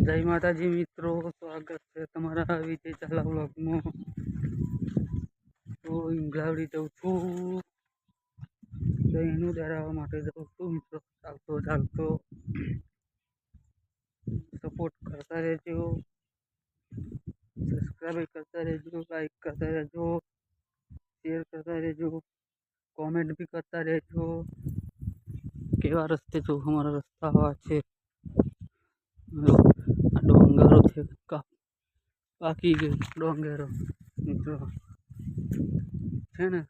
જય માતાજી મિત્રો સ્વાગત છે તમારા વિજય ચાલા વ્લોગમાં તો ઇંગલાવડી જઉં છું દહીંનું ધરાવવા માટે જઉં છું મિત્રો ચાલતો ચાલતો સપોર્ટ કરતા રહેજો સબસ્ક્રાઈબ કરતા રહેજો લાઈક કરતા રહેજો શેર કરતા રહેજો કોમેન્ટ બી કરતા રહેજો કેવા રસ્તે જો અમારા રસ્તા આવા છે डोंगर थे का, बाकी के डोंगर जो है ना?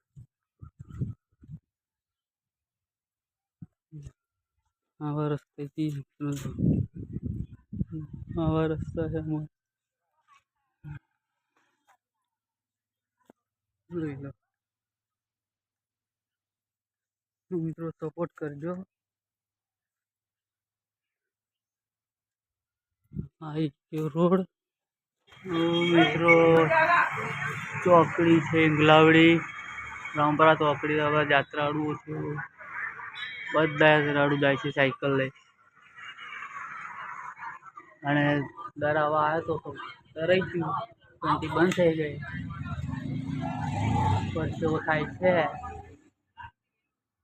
हमारा रास्ता इसी हमारा रास्ता है हमारा। मित्रों सपोर्ट कर जो। આવી ગયો રોડ. મિત્રો, ચોકડી છે, ગુલાવડી. રામપરા ચોકડી હવે જાત્રાળુઓ છે. બધા યાત્રાળુ જાય છે સાયકલ લઈ. અને દરાવા આવ્યો તો ડરાઈ ગયું. ટ્વેન્ટી બંધ થઈ ગઈ. પરસેવો થાય છે.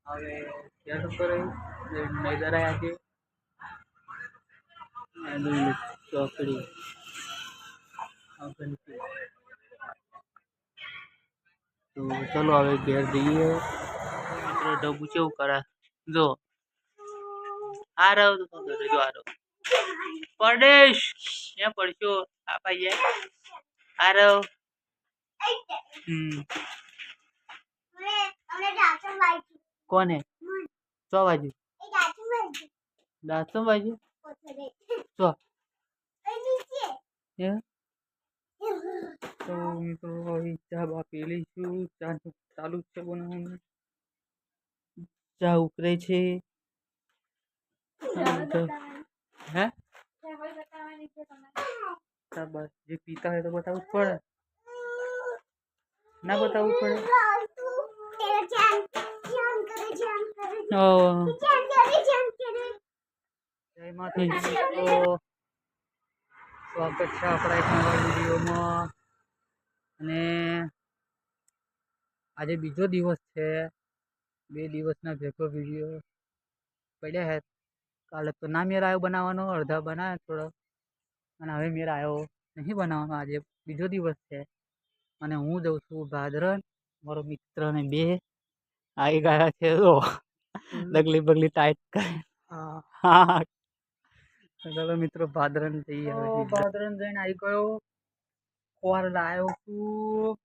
હવે ક્યાં ઉપર નહીં ડરાયા અને ચોકડી. તો ચલો હવે ઘેર જઈએ. મિત્રો ડબ્બુ કેવું કરે? જો. આ રહ્યો તો? જો આ રહ્યો પરદેશ! ક્યાં પડશો? આ જાય. આ રહ્યો હમ. કોને? ચો બાજુ? દાંતમ બાજુ. ચો. હે. તો મિત્રો હવે ચા બા પી લઈશું. ચા ચાલુ જ છે બનાવવાનું. ચા ઉકળે છે. હે? ચા બા જે પીતા હોય તો બતાવવું પડે. ના બતાવવું પડે. જય માતાજી સ્વાગત છે આપણા એક નવા વિડીયોમાં. અને આજે બીજો દિવસ છે. બે દિવસના ભેગો વીડિયો પડ્યા હે કાલે તો ના મેર આવ્યો બનાવવાનો અડધા બનાવ્યા થોડો. અને હવે મેર આવ્યો નહીં બનાવવાનો. આજે બીજો દિવસ છે. અને હું જઉં છું ભાદરન. મારો મિત્ર ને બે આવી ગયા છે. તો ડગલી બગલી ટાઈટ કરે. હા. ચાલો મિત્રો ભાદરન જઈએ હવે સીધા. ભાદરન જઈને આવી ગયો ખોર લાવ્યો છું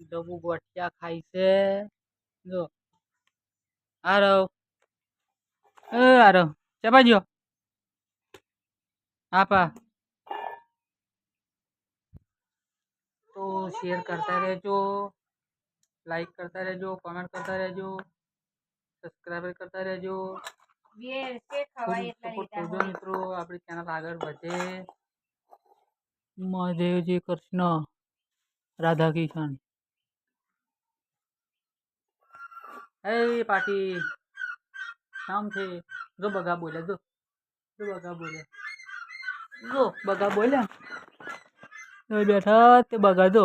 ડબ્બુ ગોઠિયા ખાય છે જો આરો એ આરો ચપા જો આપા તો શેર કરતા રહેજો લાઈક કરતા રહેજો કોમેન્ટ કરતા રહેજો સબસ્ક્રાઈબ કરતા રહેજો ફૂલ સપોર્ટ કરજો મિત્રો આપણી ચેનલ આગળ વધે મહાદેવજી કૃષ્ણ રાધા કિશન હે પાટી શામ છે જો બગા બોલ્યા જો જો બગા બોલ્યા જો બગા બોલ્યા તો બેઠા તે બગા જો જો.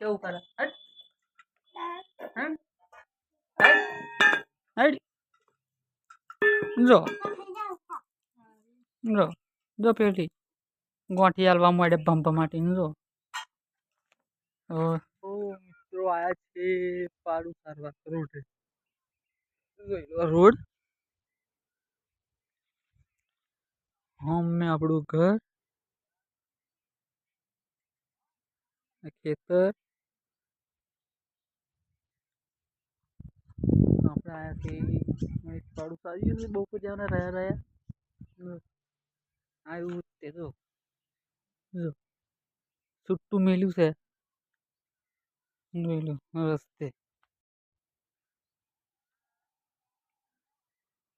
કેવું કરે. હટ. હટ. જો. જો. જો પેલી. ગોઠી હાલવા મળે ભંપ માટી જો. મિત્રો આયા છે પાડું સારવાર રોડ રોડ. હમ મેં આપણું ઘર. ખેતર. આપણે આયાથી થોડું સારી છે બહુ જવાના રહ્યા રહ્યા આવ્યું તે તો જો છૂટું મેલ્યું છે જોઈ લો રસ્તે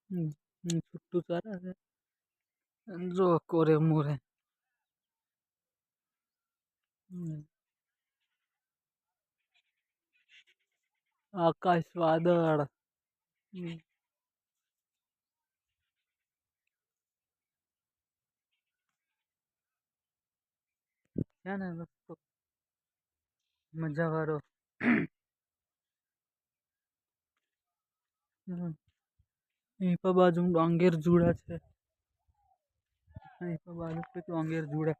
હમ, હમ, છૂટું સારા છે અને જો કોરે મોરે આકાશ વાદળ હમ. છે ને રસ્તો મજા વાળો હમ. અહીં પર બાજુ ડાંગેર જુડા છે અહીં પર બાજુ पे ડાંગેર જુડા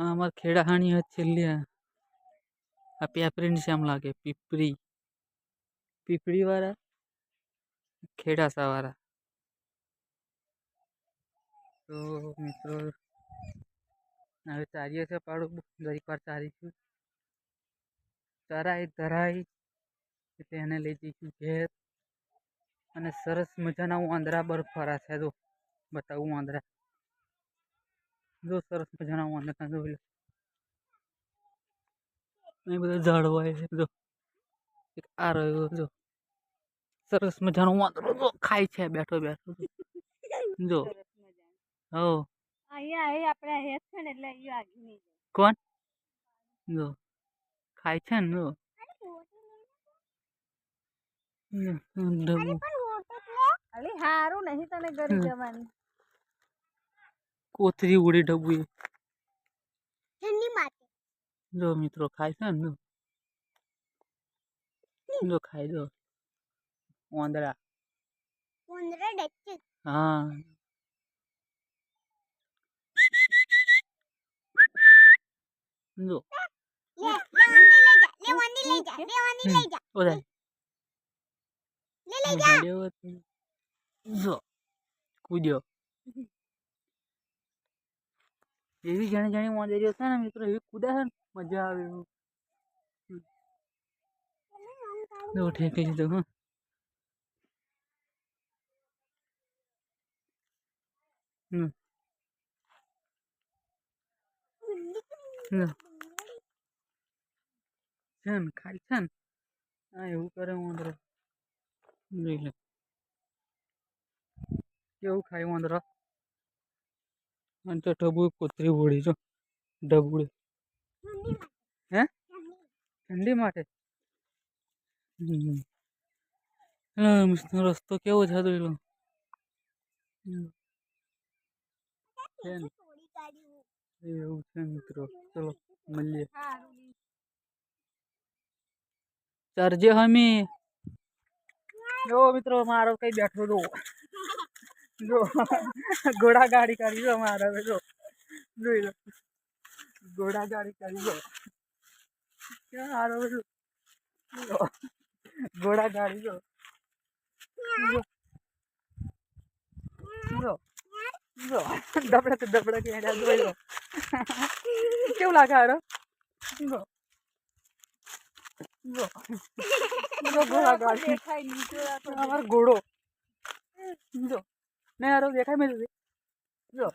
અમાર ખેડા હાણી જ છેલ્લી આ પેપરીની શ્યામ લાગે, પીપરી. પીપળી વાળા ખેડાસા વાળા તો મિત્રો, હવે ચારીએ છે પાડું, દરેક વાર ચારીશું ચરાય ધરાય એને લઈ જઈશું ઘેર. અને સરસ મજાના વાંદરા બરફવાળા છે, જો બતાવું વાંદરા જો સરસ મજાના વાંદરા જોઈ લો. અહીં બધા ઝાડવાય છે જો. એક આ રહ્યો જો. સરસ મજાનો વાંદરો જો. ખાય છે બેઠો બેઠો જો. હો. અહીંયા અહીં આપણે હેત છે ને એટલે અહીંયા આગી નહીં કોણ? જો. ખાય છે ને જો. અલી હારું નહીં તને ઘરે જવાની. કોથરી ઉડી ડબ્બુ જો મિત્રો ખાય છે ને જો. ખાઈ દો ઓંદરા હા. જો જા લે એવી જાણે જાણે વાંદરીઓ છે ને મિત્રો એવી કૂદે છે ને મજા આવે એવું જો ઠેકી દીધું હા હમ લો. છે ને ખાય છે ને હા એવું કરે વાંદરો જોઈ લે કેવું ખાય વાંદરો અને તો ઢબુ કૂતરી વળી જો. ઢબુડે. હે? ઠંડી માટે? રસ્તો કેવો છે તો લો છે એવું છે મિત્રો. ચલો, મળીએ. ચરજે હમી. જો મિત્રો, મારો કઈ બેઠો જો જો ઘોડા ગાડી કરી જો મારો હવે જો. જોઈ લો. ઘોડા ગાડી કરી જો. હારો બધું જો? ઘોડા ગાડી જો. જો. જો. દબડા તો દબડા કે હેડા જોઈ લો. કેવું લાગે હારો? જો. જો. જો ઘોડા ગાડી દેખાય નીચે રાખો અમારો ઘોડો. જો. ને હારો દેખાય મેં જો.